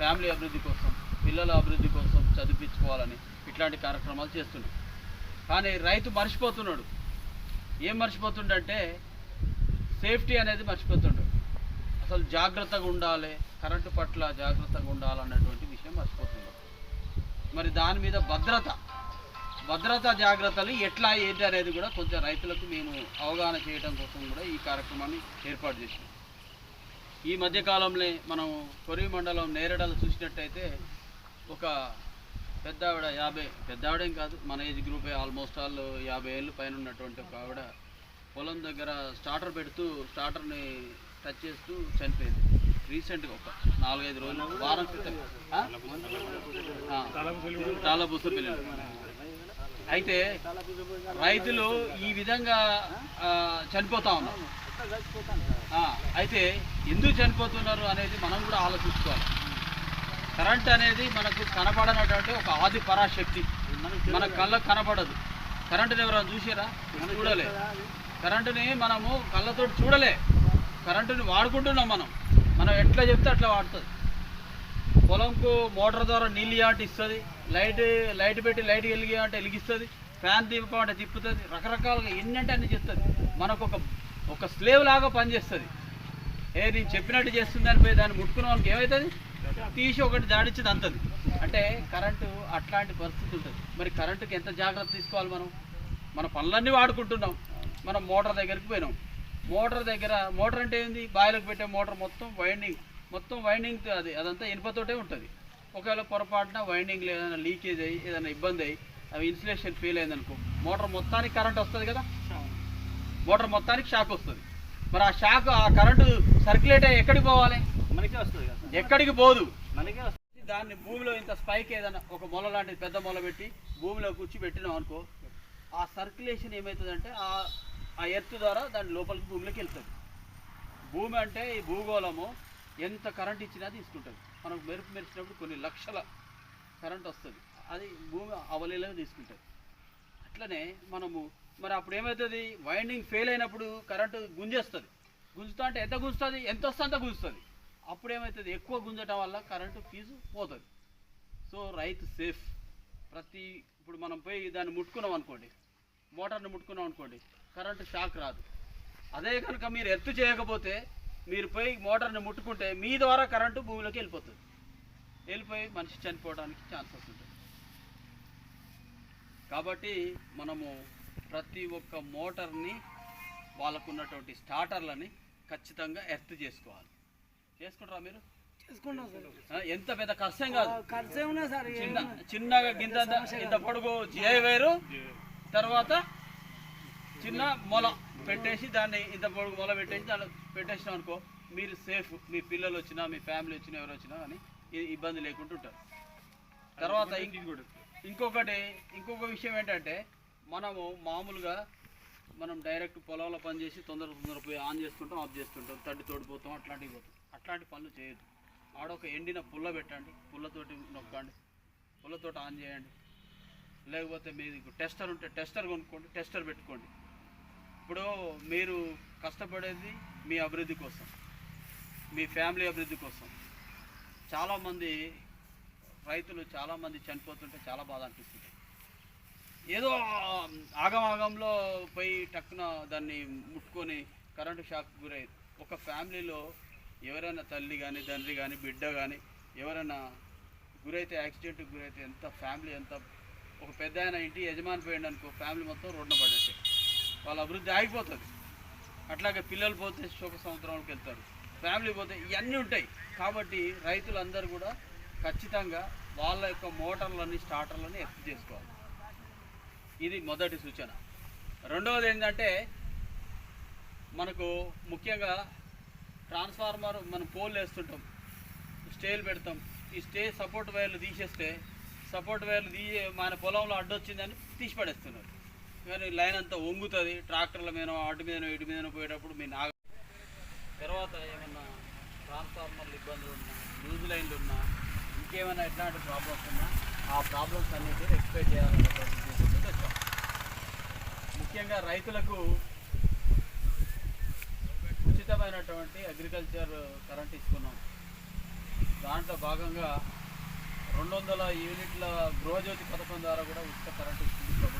Family అభివృద్ధి కోసం పిల్లల అభివృద్ధి కోసం చదివించుకోవాలని ఇట్లాంటి కార్యక్రమాలు చేస్తున్నాం కానీ రైతు మర్చిపోతున్నాడు. ఏం మర్చిపోతుండంటే సేఫ్టీ అనేది మర్చిపోతుండు. అసలు జాగ్రత్తగా ఉండాలి కరెంటు పట్ల జాగ్రత్తగా ఉండాలన్నటువంటి విషయం మర్చిపోతున్నాడు మరి దాని మీద భద్రత భద్రతా జాగ్రత్తలు ఎట్లా ఏంటి అనేది కూడా కొంచెం రైతులకు మేము అవగాహన చేయడం కోసం కూడా ఈ కార్యక్రమాన్ని ఏర్పాటు చేసినాం. ఈ మధ్యకాలంలో మనం కొరి మండలం నేరడలు చూసినట్టయితే ఒక పెద్ద ఆవిడ యాభై పెద్ద ఆవిడేం కాదు మన ఏజ్ గ్రూపే ఆల్మోస్ట్ ఆల్ యాభై ఏళ్ళు పైన ఉన్నటువంటి ఒక ఆవిడ పొలం దగ్గర స్టార్టర్ పెడుతూ స్టార్టర్ని టచ్ చేస్తూ చనిపోయింది. రీసెంట్గా ఒక నాలుగైదు రోజులు వారం క్రితం. చాలా పుస్తకం పిల్లలు అయితే రైతులు ఈ విధంగా చనిపోతా ఉన్నారు. అయితే ఎందుకు చనిపోతున్నారు అనేది మనం కూడా ఆలోచించుకోవాలి. కరెంట్ అనేది మనకు కనపడనటువంటి ఒక ఆది పరాశక్తి. మన కళ్ళకు కనపడదు కరెంటుని ఎవరైనా చూసారా చూడలే. కరెంటుని మనము కళ్ళతో చూడలే. కరెంటుని వాడుకుంటున్నాం మనం. మనం ఎట్లా చెప్తే అట్లా వాడుతుంది. పొలంకు మోటార్ ద్వారా నీళ్ళు ఇవ్వంటే ఇస్తుంది. లైట్ లైట్ పెట్టి లైట్ వెలిగి అంటే వెలిగిస్తుంది. ఫ్యాన్ తిప్పమంటే తిప్పుతుంది. రకరకాలుగా ఎన్ని అంటే అన్ని చెప్తుంది. మనకు ఒక ఒక స్లేవ్ లాగా పనిచేస్తుంది. ఏ నేను చెప్పినట్టు చేస్తుందని పోయి దాన్ని ముట్టుకున్నానికి ఏమవుతుంది తీసి ఒకటి దాడిచ్చింది అంతది. అంటే కరెంటు అట్లాంటి పరిస్థితి ఉంటుంది. మరి కరెంటుకి ఎంత జాగ్రత్త తీసుకోవాలి మనం? మన పనులన్నీ వాడుకుంటున్నాం. మనం మోటార్ దగ్గరికి పోయినాం. మోటార్ దగ్గర మోటార్ అంటే ఏంది? బాయిలకు పెట్టే మోటార్ మొత్తం వైండింగ్ మొత్తం వైండింగ్ అది అదంతా ఇనుపతోటే ఉంటుంది. ఒకవేళ పొరపాటున వైండింగ్ ఏదైనా లీకేజ్ అయ్యి ఏదైనా ఇబ్బంది అయ్యి అవి ఇన్సులేషన్ ఫెయిల్ అయిందనుకో మోటార్ మొత్తానికి కరెంట్ వస్తుంది కదా? మోటార్ మొత్తానికి షాక్ వస్తుంది. మరి ఆ షాక్ ఆ కరెంటు సర్క్యులేట్ అయ్యి ఎక్కడికి పోవాలి? మనకే వస్తుంది కదా. ఎక్కడికి పోదు? మనకే వస్తుంది. దాన్ని భూమిలో ఇంత స్పైక్ ఏదైనా ఒక మొల లాంటిది పెద్ద మొల పెట్టి భూమిలో కూర్చి పెట్టినాం అనుకో ఆ సర్క్యులేషన్ ఏమవుతుందంటే ఆ ఆ ఎర్త్ ద్వారా దాని లోపలికి భూమిలోకి వెళ్తుంది. భూమి అంటే ఈ భూగోళము ఎంత కరెంట్ ఇచ్చినా తీసుకుంటుంది. మనకు మెరుపు మెరిచినప్పుడు కొన్ని లక్షల కరెంట్ వస్తుంది. అది భూమి అవలీలంగా తీసుకుంటుంది. అట్లనే మనము మరి అప్పుడు ఏమవుతుంది వైండింగ్ ఫెయిల్ అయినప్పుడు కరెంటు గుంజేస్తుంది. గుంజుతా అంటే ఎంత గుంజుతుంది? ఎంత వస్తే అంత గుంజుతుంది. అప్పుడు ఏమవుతుంది ఎక్కువ గుంజటం వల్ల కరెంటు ఫీజు పోతుంది. సో రైతు సేఫ్ ప్రతి ఇప్పుడు మనం పోయి దాన్ని ముట్టుకున్నాం అనుకోండి. మోటార్ని ముట్టుకున్నాం అనుకోండి కరెంటు షాక్ రాదు. అదే కనుక మీరు ఎత్తు చేయకపోతే మీరు పోయి మోటార్ని ముట్టుకుంటే మీ ద్వారా కరెంటు భూమిలోకి వెళ్ళిపోతుంది. వెళ్ళిపోయి మనిషి చనిపోవడానికి ఛాన్సెస్ ఉంటుంది కాబట్టి మనము ప్రతి ఒక్క మోటార్ని వాళ్ళకున్నటువంటి స్టార్టర్లని ఖచ్చితంగా ఎర్త్ చేసుకోవాలి. చేసుకుంటారా మీరు? చేసుకుంటాం సార్. ఆ, ఎంత పెద్ద కష్టం కాదు. ఖర్చే ఉన్నా సార్ చిన్న చిన్నగా గింత ఇంత పొడుగు జిఐ వేరు తర్వాత చిన్న మొల పెట్టేసి దాన్ని ఇంత పొడుగు మొల పెట్టేసి దాన్ని పెట్టేసినాం అనుకో మీరు సేఫ్ మీ పిల్లలు వచ్చినా మీ ఫ్యామిలీ వచ్చినా ఎవరు వచ్చినా అని ఇబ్బంది లేకుండా ఉంటారు. తర్వాత ఇంక- ఇంకొకటి ఇంకొక విషయం ఏంటంటే మనము మామూలుగా మనం డైరెక్ట్ పొలంలో పని చేసి తొందర తొందర పోయి ఆన్ చేసుకుంటాం ఆఫ్ చేసుకుంటాం తడ్డి తోడిపోతాం అట్లాంటివి పోతాం. అట్లాంటి పనులు చేయొద్దు. ఆడొక ఎండిన పుల్ల పెట్టండి పుల్లతోటి నొక్కండి పుల్లతోటి ఆన్ చేయండి. లేకపోతే మీకు టెస్టర్ ఉంటే టెస్టర్ కొనుక్కోండి టెస్టర్ పెట్టుకోండి. ఇప్పుడు మీరు కష్టపడేది మీ అభివృద్ధి కోసం మీ ఫ్యామిలీ అభివృద్ధి కోసం. చాలామంది రైతులు చాలామంది చనిపోతుంటే చాలా బాధ అనిపిస్తుంది. ఏదో ఆగమాగంలో పోయి టక్కున దాన్ని ముట్టుకొని కరెంటు షాక్ గురై ఒక ఫ్యామిలీలో ఎవరైనా తల్లి కానీ తండ్రి కానీ బిడ్డ కానీ ఎవరైనా గురైతే యాక్సిడెంట్కి గురైతే ఎంత ఫ్యామిలీ ఎంత ఒక పెద్ద ఆయన ఇంటి యజమాని పోయిండు అనుకో ఫ్యామిలీ మొత్తం రోడ్డున పడేస్తే వాళ్ళ అభివృద్ధి ఆగిపోతుంది. అట్లాగే పిల్లలు పోతే శోక సంవత్సరంకి వెళ్తారు. ఫ్యామిలీ పోతే ఇవన్నీ ఉంటాయి. కాబట్టి రైతులందరూ కూడా ఖచ్చితంగా వాళ్ళ యొక్క మోటార్లని స్టార్టర్లని ఎత్తు చేసుకోవాలి. ఇది మొదటి సూచన. రెండవది ఏంటంటే మనకు ముఖ్యంగా ట్రాన్స్ఫార్మర్ మనం పోల్ వేస్తుంటాం స్టేలు పెడతాం. ఈ స్టే సపోర్ట్ వైర్లు తీసేస్తే సపోర్ట్ వైర్లు తీ మన పొలంలో అడ్డొచ్చిందని తీసి పడేస్తున్నారు కానీ లైన్ అంతా వంగుతుంది ట్రాక్టర్ల మీద అటు మీద ఇటు మీద పోయేటప్పుడు మీ నాగ తర్వాత ఏమన్నా ట్రాన్స్ఫార్మర్లు ఇబ్బందులు ఉన్నా లూజ్ లైన్లు ఉన్నా ఇంకేమైనా ఎట్లాంటి ప్రాబ్లమ్స్ ఉన్నా ఆ ప్రాబ్లమ్స్ అన్నిటి ఎక్స్పెక్ట్ చేయాలనేటువంటి ముఖ్యంగా రైతులకు ఉచితమైనటువంటి అగ్రికల్చర్ కరెంట్ ఇస్తున్నాం. దాంట్లో భాగంగా రెండు వందల యూనిట్ల గృహజ్యోతి పథకం ద్వారా కూడా ఉచిత కరెంట్ ఇస్తుంది